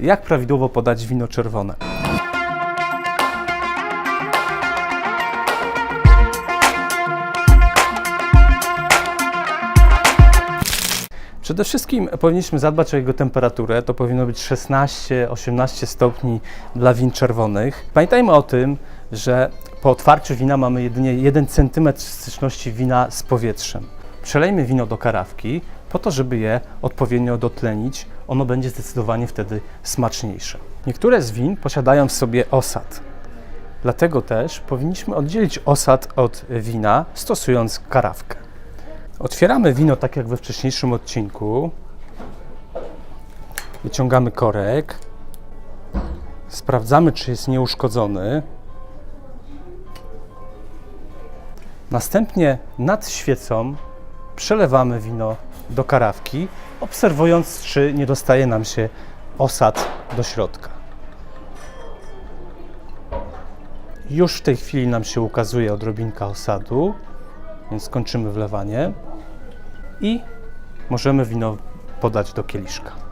Jak prawidłowo podać wino czerwone? Przede wszystkim powinniśmy zadbać o jego temperaturę. To powinno być 16-18 stopni dla win czerwonych. Pamiętajmy o tym, że po otwarciu wina mamy jedynie 1 cm styczności wina z powietrzem. Przelejmy wino do karawki po to, żeby je odpowiednio dotlenić. Ono będzie zdecydowanie wtedy smaczniejsze. Niektóre z win posiadają w sobie osad. Dlatego też powinniśmy oddzielić osad od wina, stosując karawkę. Otwieramy wino tak jak we wcześniejszym odcinku. Wyciągamy korek. Sprawdzamy, czy jest nieuszkodzony. Następnie nad świecą przelewamy wino do karawki, obserwując, czy nie dostaje nam się osad do środka. Już w tej chwili nam się ukazuje odrobinka osadu, więc kończymy wlewanie i możemy wino podać do kieliszka.